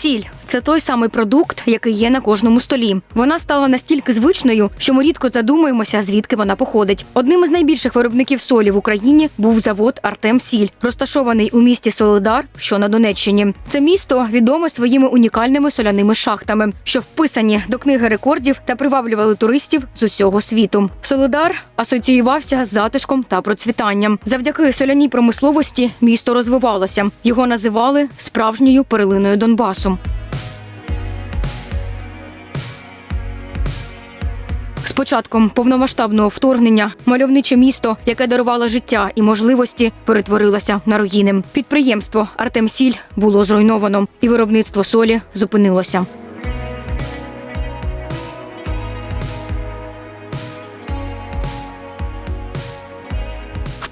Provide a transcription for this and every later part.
Сіль це той самий продукт, який є на кожному столі. Вона стала настільки звичною, що ми рідко задумуємося, звідки вона походить. Одним із найбільших виробників солі в Україні був завод Артем Сіль, розташований у місті Солидар, що на Донеччині. Це місто відоме своїми унікальними соляними шахтами, що вписані до книги рекордів та приваблювали туристів з усього світу. Солидар асоціювався з затишком та процвітанням. Завдяки соляній промисловості місто розвивалося. Його називали справжньою перлиною Донбасу. З початком повномасштабного вторгнення мальовниче місто, яке дарувало життя і можливості, перетворилося на руїни. Підприємство Артем Сіль було зруйновано, і виробництво солі зупинилося.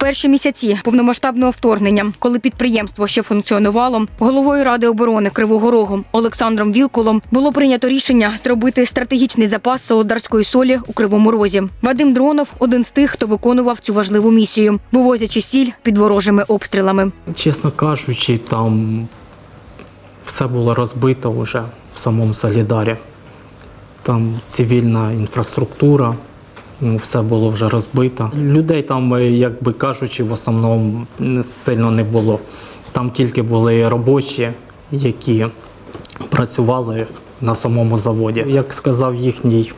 Перші місяці повномасштабного вторгнення, коли підприємство ще функціонувало, головою ради оборони Кривого Рогу Олександром Вілколом було прийнято рішення зробити стратегічний запас солодарської солі у Кривому Розі. Вадим Дронов один з тих, хто виконував цю важливу місію, вивозячи сіль під ворожими обстрілами. Чесно кажучи, там все було розбито вже в самому Солідарі. Там цивільна інфраструктура, все було вже розбито. Людей там, е, як би кажучи, в основному сильно не було. Там тільки були робочі, які працювали на самому заводі. Як сказав їхній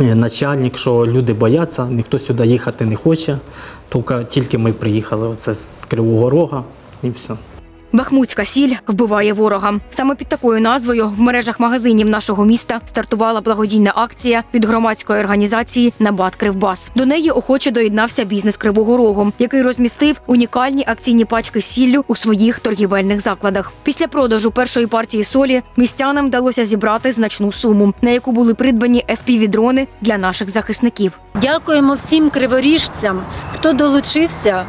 е, начальник, що люди бояться, ніхто сюди їхати не хоче. Тільки ми приїхали оце з Кривого Рога і все. Бахмутська сіль вбиває ворога. Саме під такою назвою в мережах магазинів нашого міста стартувала благодійна акція від громадської організації Набат Кривбас. До неї охоче доєднався бізнес Кривого Рогу, який розмістив унікальні акційні пачки сіллю у своїх торгівельних закладах. Після продажу першої партії солі містянам вдалося зібрати значну суму, на яку були придбані FPV-дрони для наших захисників. Дякуємо всім криворіжцям, хто долучився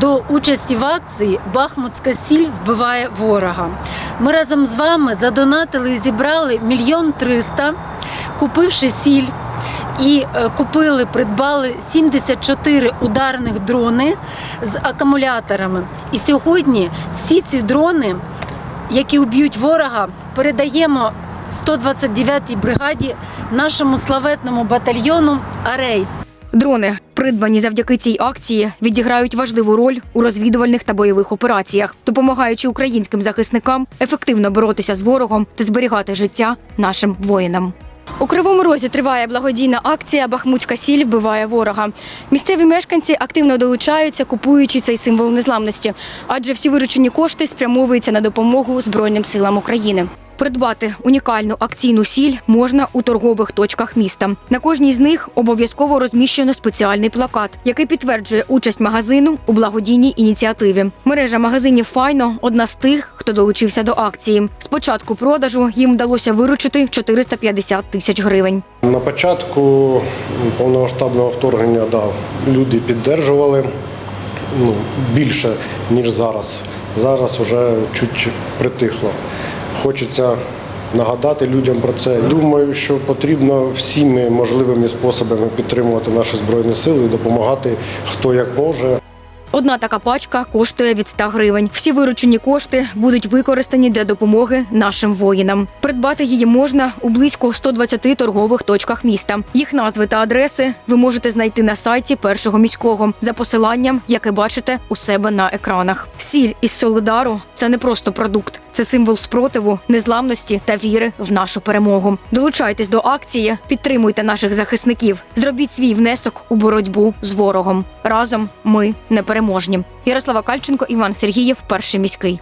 до участі в акції Бахмутська сіль вбиває ворога. Ми разом з вами задонатили і зібрали мільйон триста, купивши сіль. І е, купили, придбали 74 ударних дрони з акумуляторами. І сьогодні всі ці дрони, які уб'ють ворога, передаємо 129-й бригаді нашому славетному батальйону Арей. Дрони, придбані завдяки цій акції, відіграють важливу роль у розвідувальних та бойових операціях, допомагаючи українським захисникам ефективно боротися з ворогом та зберігати життя нашим воїнам. У Кривому Розі триває благодійна акція Бахмутська сіль вбиває ворога. Місцеві мешканці активно долучаються, купуючи цей символ незламності, адже всі виручені кошти спрямовуються на допомогу Збройним силам України. Придбати унікальну акційну сіль можна у торгових точках міста. На кожній з них обов'язково розміщено спеціальний плакат, який підтверджує участь магазину у благодійній ініціативі. Мережа магазинів Файно одна з тих, хто долучився до акції. З початку продажу їм вдалося виручити 450 тисяч гривень. На початку повномасштабного вторгнення да, люди піддержували ну, більше, ніж зараз. Зараз вже чуть притихло. Хочеться нагадати людям про це. Думаю, що потрібно всіми можливими способами підтримувати наші збройні сили і допомагати хто як може. Одна така пачка коштує від 100 гривень. Всі виручені кошти будуть використані для допомоги нашим воїнам. Придбати її можна у близько 120 торгових точках міста. Їх назви та адреси ви можете знайти на сайті першого міського за посиланням, яке бачите у себе на екранах. Сіль із Солидару це не просто продукт, це символ спротиву, незламності та віри в нашу перемогу. Долучайтесь до акції, підтримуйте наших захисників, зробіть свій внесок у боротьбу з ворогом. Разом ми непереможні. Ярослава Кальченко, Іван Сергієв, перший міський.